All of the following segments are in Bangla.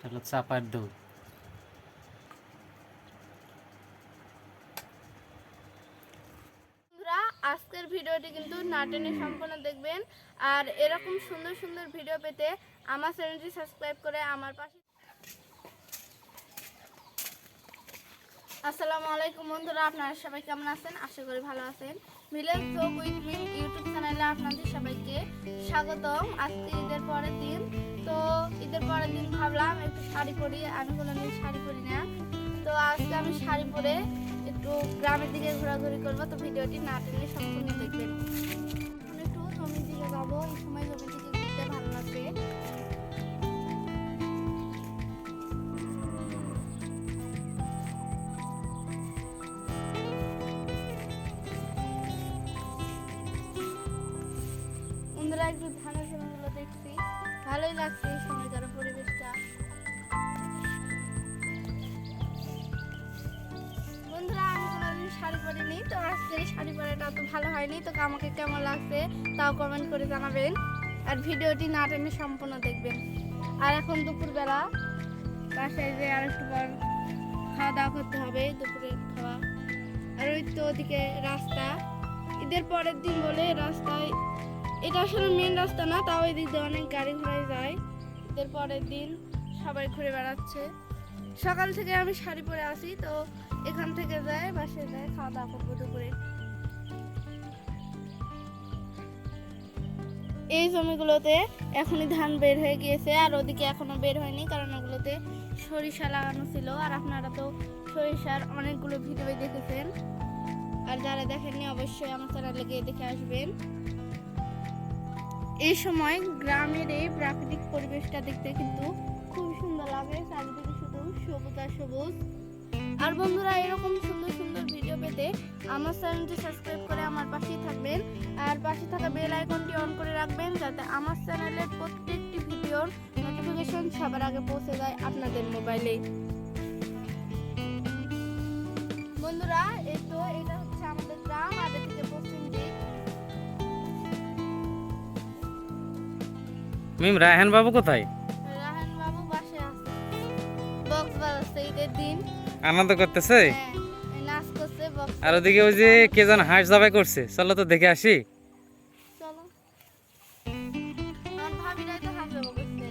এটা হলো চাপার দৌড়। আজকের ভিডিওটি কিন্তু নাটেনে সম্পূর্ণ দেখবেন। আর এরকম সুন্দর সুন্দর ভিডিও পেতে আমার চ্যানেলটি সাবস্ক্রাইব করে আমার পাশে আসসালামু আলাইকুম বন্ধুরা, আপনারা সবাই কেমন আছেন? আশা করি ভালো আছেন। Village job with me YouTube চ্যানেলে আপনাদের সবাইকে স্বাগতম। আজকে ঈদের পরের দিন, তো ঈদের পরের দিন ভাবলাম একটু শাড়ি পরি, আমি কোনোদিন শাড়ি পরি না। তো আজকে আমি শাড়ি পরে একটু গ্রামের দিকে ঘোরাঘুরি করব, তো ভিডিওটি না টেনে সম্পূর্ণ দেখবেন। একটু জমির দিকে যাব, এই সময় জমির দিকে ঘুরতে ভালো লাগবে। বন্ধুরা একটু ধানের জমিগুলো দেখছি। ভালোই লাগছে এই সময়কার পরিবেশটা। বন্ধুরা, আমি কোনোদিন শাড়ি পরিনি, তো আজকে শাড়ি পরাটা তো ভালো হয়নি, তো আমাকে কেমন লাগছে তাও কমেন্ট করে জানাবেন। আর ভিডিওটি না টেনে সম্পূর্ণ দেখবেন। আর এখন দুপুরবেলা, বাসায় যে আর একটু পর খাওয়া দাওয়া করতে হবে, দুপুরের খাওয়া। আর ওই তো ওদিকে রাস্তা। ঈদের পরের দিন বলে রাস্তায় এটা আসলে মেন রাস্তা না, তাও এদিক দিয়ে অনেক গাড়ি ঘোড়ায় যায়। ঈদের পরের দিন সবাই ঘুরে বেড়াচ্ছে। সকাল থেকে আমি শাড়ি পরে আসি, তো এখান থেকে যায় বাসে যায়, খাওয়া দাওয়া করব দুপুরে। এই জমিগুলোতে এখনই ধান বের হয়ে গিয়েছে, আর ওদিকে এখনও বের হয়নি, কারণ ওগুলোতে সরিষা লাগানো ছিল। আর আপনারা তো সরিষার অনেকগুলো ভিডিও দেখেছেন। আর যারা দেখেননি, অবশ্যই আমার চ্যানেলে গিয়ে দেখে আসবেন। এই সময় গ্রামের এই প্রাকৃতিক পরিবেশটা দেখতে কিন্তু খুব সুন্দর লাগে। চারিদিকে শুধু সবুজ আর সবুজ। আর বন্ধুরা, এরকম সুন্দর সুন্দর ভিডিও পেতে আমার চ্যানেলটি সাবস্ক্রাইব করে আমার পাশেই থাকবেন। আর পাশে থাকা বেল আইকনটি অন করে রাখবেন যাতে আমার চ্যানেলের প্রত্যেকটি ভিডিওর নোটিফিকেশন সবার আগে পৌঁছে যায় আপনাদের মোবাইলে বন্ধুরা, এই তো এটা মিম রায়হান বাবু কোথায়? রায়হান বাবু বাসে আছে। বক্স বাজাচ্ছে ঈদের দিন। আনন্দ করতেছে? হ্যাঁ নাচ করছে বক্স আর ওদিকে ওই যে কে যেন হাঁস জবাই করছে। চলো তো দেখে আসি। চলো। আমার ভাবিরাই তো হাসবে করছে।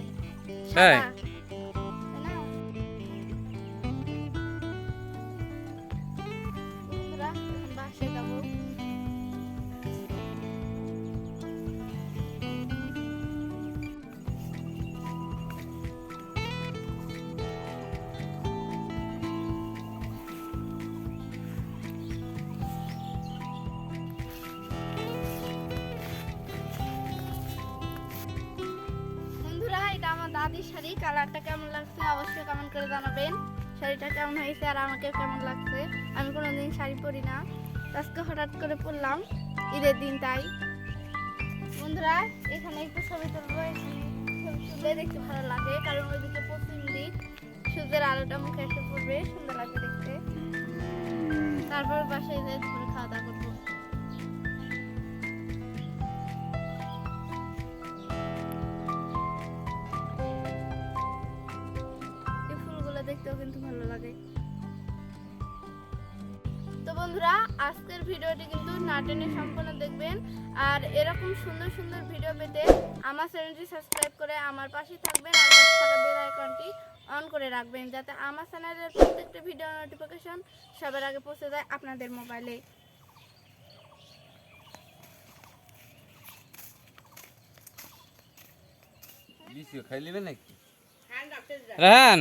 তাই? শাড়ি কালারটা কেমন লাগছে অবশ্যই কমেন্ট করে জানাবেন। শাড়িটা কেমন হয়েছে আর আমাকে কেমন লাগছে? আমি কোনোদিন শাড়ি পরি না। আজকে হঠাৎ করে পরলাম, ঈদের দিন তাই। বন্ধুরা, এখানে একটু ছবি তুলবো এখানে ছবি দেখতে ভালো লাগে, কারণ ওইদিকে পশ্চিম দিক সূর্যের আলোটা মুখে এসে পড়বে, সুন্দর লাগবে দেখতে। তারপর বাসায় যাই দেখতেও কিন্তু ভালো লাগে। তো বন্ধুরা আজকের ভিডিওটি কিন্তু নাটেনে সম্পূর্ণ দেখবেন। আর এরকম সুন্দর সুন্দর ভিডিও পেতে আমার চ্যানেলটি সাবস্ক্রাইব করে আমার পাশে থাকবেন আর পাশে থাকা বেল আইকনটি অন করে রাখবেন যাতে আমার চ্যানেলের প্রত্যেকটা ভিডিও নোটিফিকেশন সবার আগে পৌঁছে যায় আপনাদের মোবাইলে। রায়হান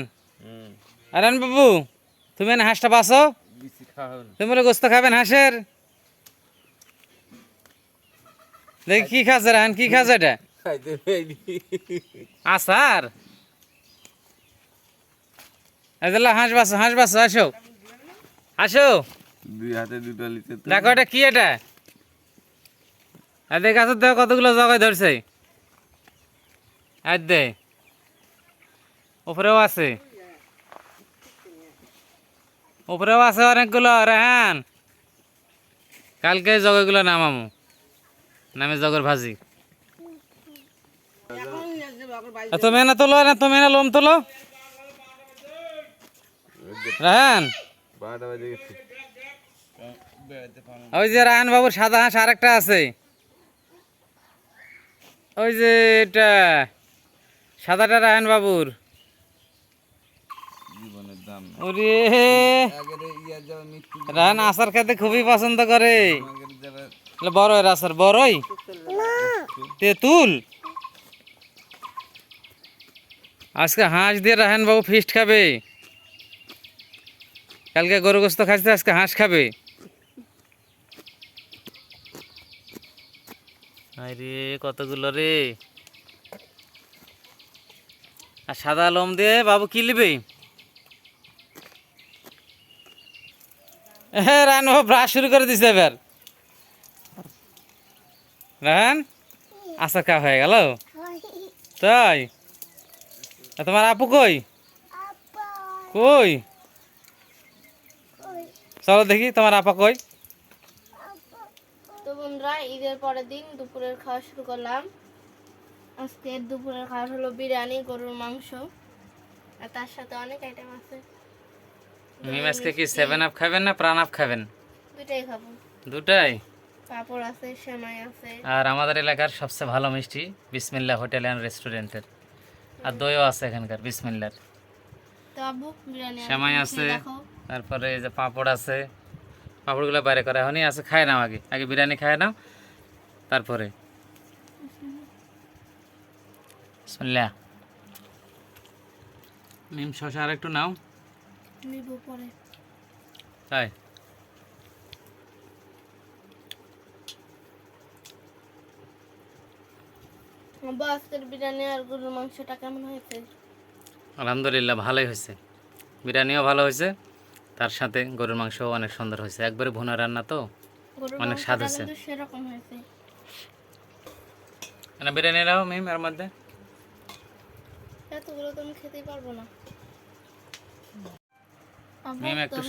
রায়হান বাবু তুমি এনে হাঁসটা বাসো তুমি বলে গোস্ত খাবেন হাঁসের? দেখি কি খাচ্ছে রায়হান কি খাচ্ছে এটা? আসার হাঁস বাসো হাঁস বাসো আসো। আসো। দুই হাতে দুটো লিতে দেখো এটা কি এটা? এদের কাছে দেখো কতগুলো জগায় ধরছে। আর দে। উপরেও আছে। উপরেও আছে অনেকগুলো, রেহান। কালকে জগগুলো নামামু। নামে জগর ভাজি। তুমি না তোলো না তুমি না লোম তোলো। রাহান। ওই যে রায়ন বাবুর সাদা হাঁস আরেকটা আছে। ওই যে এটা, সাদাটা রায়ন বাবুর। ওরে। রায়ন আচার খেতে খুবই পছন্দ করে। বড়ই আচার বড়ই। তেঁতুল আজকে হাঁস দিয়ে রায়ন বাবু ফিস্ট খাবে। কালকে গরু গোস্ত খাচ্ছে আজকে হাঁস খাবে। আরে কতগুলো রে। আর সাদা লোম দিয়ে বাবু কি নিবে হ্যাঁ রান ব্রাশ শুরু করে দিছে এবার। রান আচার খাওয়া হয়ে গেল। তাই? তোমার আপু কই? কই? চলো দেখি, তোমার আপা কই? তো বন্ধুরা, ঈদের পরের দিন দুপুরের খাওয়া শুরু করলাম। আজকে দুপুরের খাওয়া হলো বিরিয়ানি, গরুর মাংস। আর তার সাথে অনেক আইটেম আছে। মিম আজকে কি সেভেন আপ খাবেন না প্রাণ আপ খাবেন? দুইটাই খাব। দুটাই? পাঁপড় আছে সেমাই আছে। আর আমাদের এলাকার সবচেয়ে ভালো মিষ্টি বিসমিল্লা হোটেল অ্যান্ড রেস্টুরেন্টের আর দইও আছে এখানকার বিসমিল্লার। সেমাই আছে তারপরে এই যে পাঁপড় আছে পাঁপড়গুলো বাইরে করা এখনই আছে খায় নাও আগে। আগে বিরিয়ানি খায় নাও তারপরে। বিসমিল্লা মিম শশা আর একটু নাও। নিব পরে। তাই? আজকের বিরিয়ানি আর গরুর মাংসটা কেমন হয়েছে? আলহামদুলিল্লাহ ভালোই হয়েছে। বিরিয়ানিও ভালো হয়েছে তার সাথে গরুর মাংসও অনেক সুন্দর হয়েছে। একবারে ভুনা রান্না তো অনেক স্বাদ হয়েছে। কিন্তু সেরকম হয়েছে। না বিরিয়ানি নাও মিম এর মধ্যে। এতগুলো তো আমি খেতেই পারব না। মিম একটু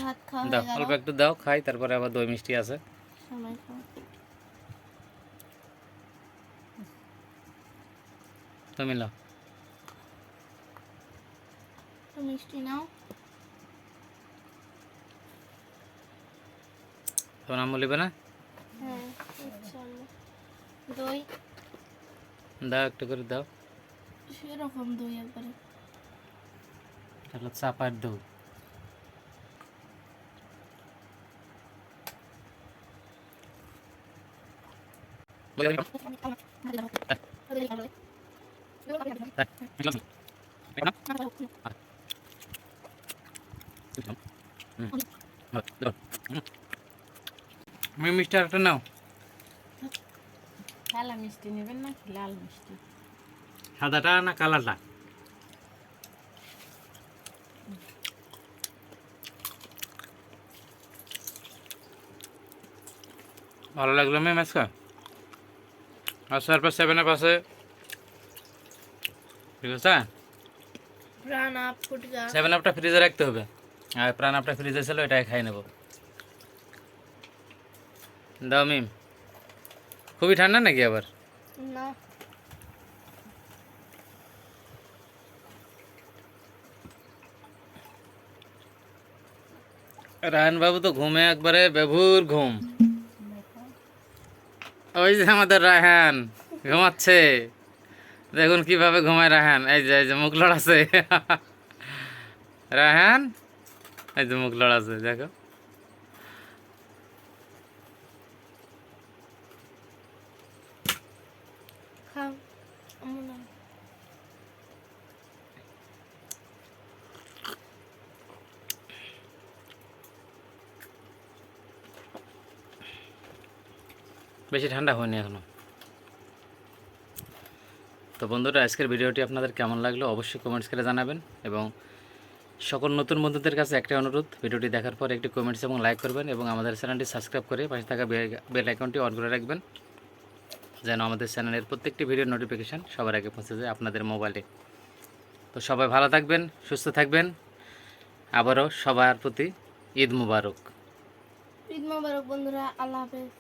দাও অল্প একটু দাও খাই তারপরে আবার দই মিষ্টি আছে। তুমি নাও। তো মিষ্টি নাও। তোমার নাম বলিবে না? হ্যাঁ দই। দাও একটু করে দাও। সেরকম দই একবারে। তাহলে চাপার দাও মিষ্টি একটা নাও। কালা মিষ্টি নেবেন নাকি লাল মিষ্টি? সাদাটা না কালারটা? ভালো লাগল ম্যাম আজকে? আর তারপর সেভেন আপ আছে। ঠিক আছে? প্রাণ আপ সেভেন আপটা ফ্রিজে রাখতে হবে। আর প্রাণ আপটা ফ্রিজে ছিল এটাই খাই নেব। দাও মিম। খুবই ঠান্ডা নাকি আবার? না। রায়ন বাবু তো ঘুমে একবারে বেভুর ঘুম। ওই যে আমাদের রায়হান, ঘুমাচ্ছে। দেখুন কীভাবে ঘুমায় রায়হান। এই যে এই যে মুখ লড়াছে রায়হান, এই যে মুখ লড়াছে দেখো খাও আমার না বেশি ঠান্ডা হয়নি এখনও। তো বন্ধুরা, আজকের ভিডিওটি আপনাদের কেমন লাগল অবশ্যই কমেন্টস করে জানাবেন এবং সকল নতুন বন্ধুদের কাছে একটা অনুরোধ, ভিডিওটি দেখার পর একটি কমেন্টস এবং লাইক করবেন এবং আমাদের চ্যানেলটি সাবস্ক্রাইব করে পাশে থাকা বেল আইকনটি অন করে রাখবেন যেন আমাদের চ্যানেলের প্রত্যেকটি ভিডিওর নোটিফিকেশান সবার আগে পৌঁছে যায় আপনাদের মোবাইলে। তো সবাই ভালো থাকবেন, সুস্থ থাকবেন। আবারও সবার প্রতি ঈদ মুবারক। ঈদ মোবারক বন্ধুরা, আল্লাহ হাফেজ।